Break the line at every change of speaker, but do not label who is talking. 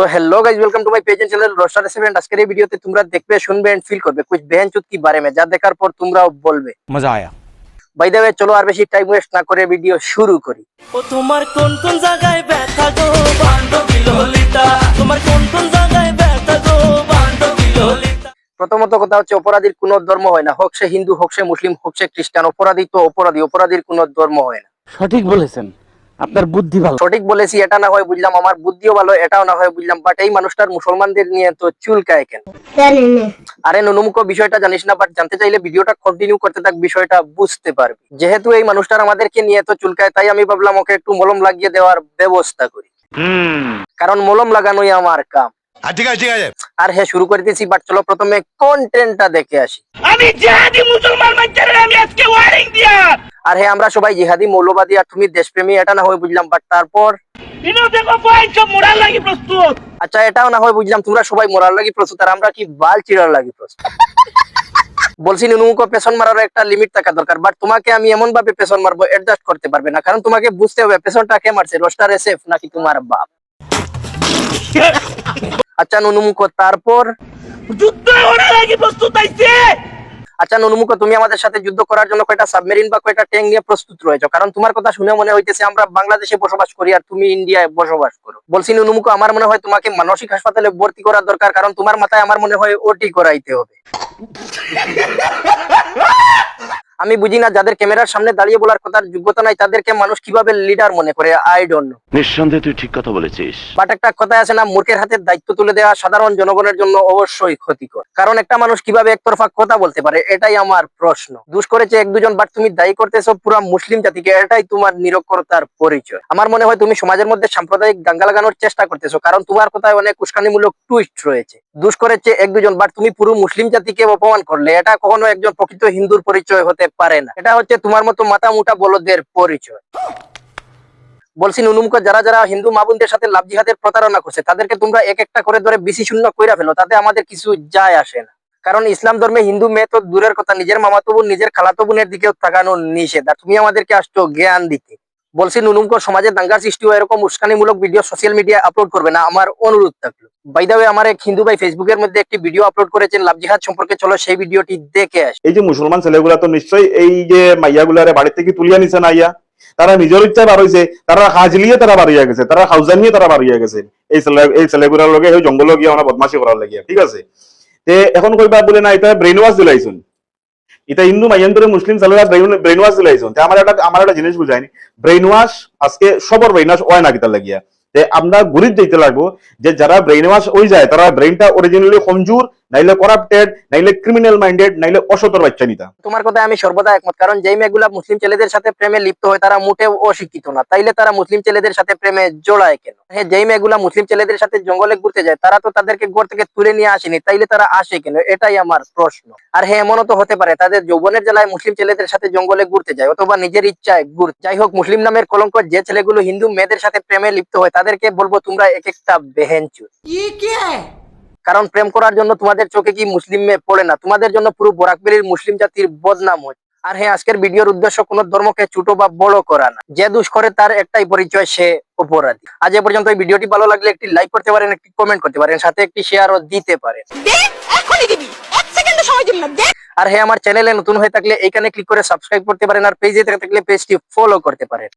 তো hello guys welcome to my page channel roster roster resident আজকের এই ভিডিওতে তোমরা দেখবে শুনবে এন্ড ফিল করবে কিছু বেহেনচুত কি बारे में যা দেখার পর তোমরাও বলবে।
মজা আয়া।
বাই দ্য ওয়ে চলো আর বেশি টাইম ওয়েস্ট না করে ভিডিও শুরু করি।
ও তোমার কোন কোন জায়গায় ব্যথা গো? বান্ধবী বিলোলিতা তোমার কোন কোন জায়গায় ব্যথা গো? বান্ধবী বিলোলিতা
প্রথমত কথা হচ্ছে অপরাধীর কোনো ধর্ম হয় না। হোক সে হিন্দু হোক সে মুসলিম হোক সে খ্রিস্টান অপরাধী তো অপরাধী অপরাধীর কোনো ধর্ম হয় না।
সঠিক বলেছেন। আপনার বুদ্ধি ভালো।
সঠিক বলেছি এটা না হয় বুঝলাম আমার বুদ্ধিও ভালো এটাও না হয় বুঝলাম বাট এই মানুষটার মুসলমানদের নিয়ে তো চুলকায় কেন? আরে নুনুমুখ বিষয়টা জানিস না বাট জানতে চাইলে ভিডিওটা কন্টিনিউ করতে থাক বিষয়টা বুঝতে পারবি। যেহেতু এই মানুষটার আমাদেরকে নিয়ে তো চুলকায় তাই আমি ভাবলাম ওকে একটু মলম লাগিয়ে দেওয়ার ব্যবস্থা করি। কারণ মলম লাগানোই আমার কাম।
ঠিক আছে ঠিক আছে।
আর হ্যাঁ শুরু করে দিয়েছি বাট চলো প্রথমে কোন কন্টেন্টটা দেখে আসি।
আমি জিহাদি মুসলমান বাচ্চাদের আমি আজকে ওয়ারিং দিয়া
আর হ্যাঁ আমরা সবাই জিহাদি মৌলবাদী আর তুমি দেশপ্রেমী এটা না হয় বুঝলাম বাট তারপর? আচ্ছা এটাও না হয় বুঝলাম তোমরা সবাই মরার লাগি প্রস্তুত আর আমরা কি বাল চিড়ার লাগি প্রস্তুত? বলছি নুনুমুখো পেছন মারার একটা লিমিট থাকা দরকার বাট তোমাকে আমি এমন ভাবে পেছন মারবো অ্যাডজাস্ট করতে পারবে না কারণ তোমাকে বুঝতে হবে পেছনটা কে মারছে রোস্টার এসেফ নাকি তোমার বাপ? আচ্ছা নুনুমুখো তারপর?
যুদ্ধ লাগি প্রস্তুত আইছে।
আচ্ছা নুনমুখ, তুমি আমাদের সাথে যুদ্ধ করার জন্য কয়টা সাবমেরিন বা কয়টা ট্যাঙ্ক নিয়ে প্রস্তুত রয়েছে? কারণ তোমার কথা শুনে মনে হইতেছে আমরা বাংলাদেশে বসবাস করি আর তুমি ইন্ডিয়ায় বসবাস করো। বলছি নুনমুখ, আমার মনে হয় তোমাকে মানসিক হাসপাতালে ভর্তি করার দরকার, কারণ তোমার মাথায় আমার মনে হয় ওটি করাইতে হবে। আমি বুঝি না যাদের ক্যামেরার সামনে দাঁড়িয়ে বলার কথার যোগ্যতা নাই তাদেরকে মানুষ কীভাবে লিডার মনে করে? আই ডোন্ট নো
নিঃসন্দেহে তুই ঠিক কথা বলেছিস।
বাট একটা কথা আছে না মূর্খের হাতে দায়িত্ব তুলে দেওয়া সাধারণ জনগণের জন্য অবশ্যই ক্ষতিকর। কারণ একটা মানুষ কীভাবে একতরফা কথা বলতে পারে এটাই আমার প্রশ্ন। দুষ করেছে এক দুজন বাট তুমি দায়ী করতেছো পুরো মুসলিম জাতিকে এটাই তোমার নিরক্ষরতার পরিচয়। আমার মনে হয় তুমি সমাজের মধ্যে সাম্প্রদায়িক দাঙ্গা লাগানোর চেষ্টা করতেছো কারণ তোমার কথায় অনেক উস্কানিমূলক টুইস্ট রয়েছে। দুষ করেছে এক দুজন বাট তুমি পুরো মুসলিম জাতিকে অপমান করলে এটা কখনো একজন প্রকৃত হিন্দুর পরিচয় হতে পারে না। এটা হচ্ছে তোমার মতো মাথা মুটা বলদের পরিচয়। বলছি, নুনুমুখ, যারা যারা হিন্দু মাবুনদের সাথে লাভজি হাতের প্রতারণা করছে, তাদেরকে তোমরা এক একটা করে ধরে বিশি শূন্য কইরা ফেলো, তাতে আমাদের কিছু যায় আসে না। কারণ ইসলাম ধর্মে হিন্দু মেয়ে তো দূরের কথা, নিজের মামাতো বোন, নিজের খালাতবুনের দিকেও তাকানো নিষেধ। আর তুমি আমাদেরকে আসছো জ্ঞান দিতে। বলছি নুনুমুখ সমাজে দাঙ্গার সৃষ্টি হয় এরকম উস্কানিমূলক ভিডিও সোশ্যাল মিডিয়া আপলোড করবে না, আমার অনুরোধ থাকল। বাইদাবে আমার এক হিন্দু ভাই ফেসবুকের মধ্যে একটি ভিডিও আপলোড করেছেন, লাভ জিহাদ সম্পর্কে, চলো সেই ভিডিওটি দেখে আসি।
এই যে মুসলমান ছেলেগুলা তো নিশ্চয়ই এই যে মাইয়াগুলারে বাড়ি থেকে তুলিয়া নিছে না ইয়া তারা নিজের ইচ্ছা বার হইছে, তারা হাজলিয়ে তারা বাড়িয়া গেছে, তারা হাউজা নিয়ে তারা বাড়িয়া গেছে। এই ছেলে, এই ছেলেগুলার লগে ওই জঙ্গল গিয়ে আমরা বদমাশি করার লাগিয়া ঠিক আছে? তে এখন কইবা বলে না, এটা ব্রেন ওয়াশ দিলাইছুন। এটা হিন্দু মাইয়ান্তরে মুসলিম ছেলেরা ব্রেন ওয়াশ দিলাইছুন তে আমার একটা আমার একটা জিনিস বুঝাইনি ব্রেন ওয়াশ আজকে সবর ব্রেন ওয়াশ হয় না কিতা লাগিয়া। তে আমরা গুরিত দিতে লাগবো যে যারা ব্রেন ওয়াশ হয়ে যায়, তারা ব্রেনটা অরিজিনালি কমজোর নাইলে করাপ্টেড নাইলে ক্রিমিনাল মাইন্ডেড নাইলে অসতর বাচ্চা নিতা।
তোমার কথা আমি সর্বদা একমত কারণ যেই মেয়েগুলা মুসলিম ছেলেদের সাথে প্রেমে লিপ্ত হয় তারা মোটেও অশিক্ষিত না। তাইলে তারা মুসলিম ছেলেদের সাথে প্রেমে জোড়ায় কেন? হ্যাঁ যেই মেয়েগুলা মুসলিম ছেলেদের সাথে জঙ্গলে ঘুরতে যায় তারা তো তাদেরকে ঘর থেকে তুলে নিয়ে আসেনি তাইলে তারা আসে কেন? এটাই আমার প্রশ্ন। আর হ্যাঁ এমনও তো হতে পারে তাদের যৌবনের জেলায় মুসলিম ছেলেদের সাথে জঙ্গলে ঘুরতে যায় অথবা নিজের ইচ্ছায় ঘুর যাই হোক মুসলিম নামের কলঙ্ক যে ছেলেগুলো হিন্দু মেয়েদের সাথে প্রেমে লিপ্ত হয় তাদেরকে বলব তোমরা এক একটা বেহেনচু কারণ প্রেম করার জন্য তোমাদের চোখে কি মুসলিম মেয়ে পড়ে না? তোমাদের জন্য পুরো বরাকবেলির মুসলিম জাতির বদনাম হয় আর হ্যাঁ আজকের ভিডিওর উদ্দেশ্য কোনো ধর্মকে ছোট বা বড় করা না। যে দুষ করে তার একটাই পরিচয় সে অপরাধী। আজ এ পর্যন্ত এই ভিডিওটি ভালো লাগলে একটি লাইক করতে পারেন একটি কমেন্ট করতে পারেন সাথে একটি শেয়ারও দিতে পারেন। আর হ্যাঁ আমার চ্যানেলে নতুন হয়ে থাকলে এখানে ক্লিক করে সাবস্ক্রাইব করতে পারেন আর পেজে থাকলে পেজটি ফলো করতে পারেন।